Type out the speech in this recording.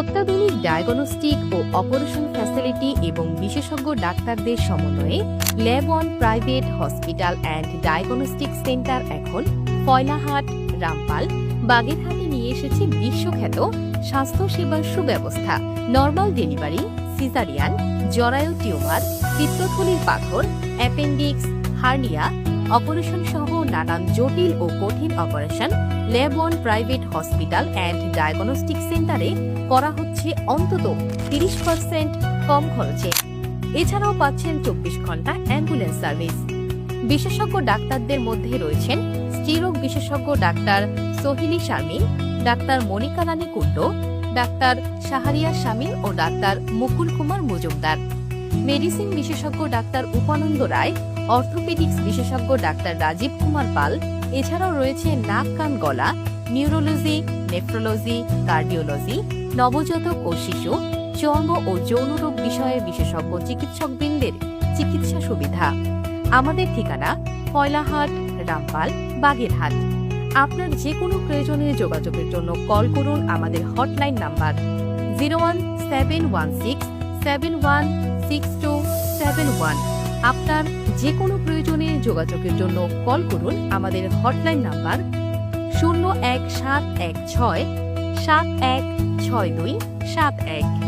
অত্যাধুনিক ডায়াগনস্টিক ও operation facility এবং বিশেষজ্ঞ ডাক্তারদের সমন্বয়ে lab on private hospital and diagnostic centre এখন ফয়লাহাট, রামপাল, বাগেরহাটে নিয়ে এসেছে বিশ্বখ্যাত স্বাস্থ্যসেবার সুব্যবস্থা। নর্মাল ডেলিভারি সিজারিয়ান জরায়ু টিউমার, পিত্তথলির পাথর অ্যাপেন্ডিক্স হার্নিয়া অপারেশন সহ নানান জটিল ও কঠিন operation lab on private hospital and diagnostic সেন্টারে করা হচ্ছে অন্তত তিরিশ পার্সেন্ট কম খরচে। এছাড়াও পাচ্ছেন চব্বিশ ঘণ্টা অ্যাম্বুলেন্স সার্ভিস বিশেষজ্ঞ ডাক্তারদের মধ্যে রয়েছেন স্ত্রীরোগ বিশেষজ্ঞ doctor Sohili Sharmin doctor Monika Rani Kundu, doctor Shahriya Shamim ও ডাক্তার মুকুল কুমার মজুমদার। মেডিসিন বিশেষজ্ঞ ডাক্তার উপানন্দ রায় অর্থোপেডিক্স বিশেষজ্ঞ ডাক্তার রাজীব কুমার পাল, এছাড়াও রয়েছে নাক, কান, গলা, নিউরোলজি, নেফ্রোলজি, কার্ডিওলজি, নবজাতক ও শিশু, চর্ম ও যৌন রোগ বিষয়ে বিশেষজ্ঞ চিকিৎসকবৃন্দের চিকিৎসা সুবিধা। আমাদের ঠিকানা কয়লাহাট, রামপাল, বাগেরহাট। আপনার যে কোনো প্রয়োজনে যোগাযোগের জন্য কল করুন আমাদের hotline number zero one seven one six seven one six two seven one. আপনার যে কোনো প্রয়োজনে যোগাযোগের জন্য কল করুন আমাদের হটলাইন নাম্বার শূন্য এক সাত এক ছয় সাত এক ছয় দুই সাত এক।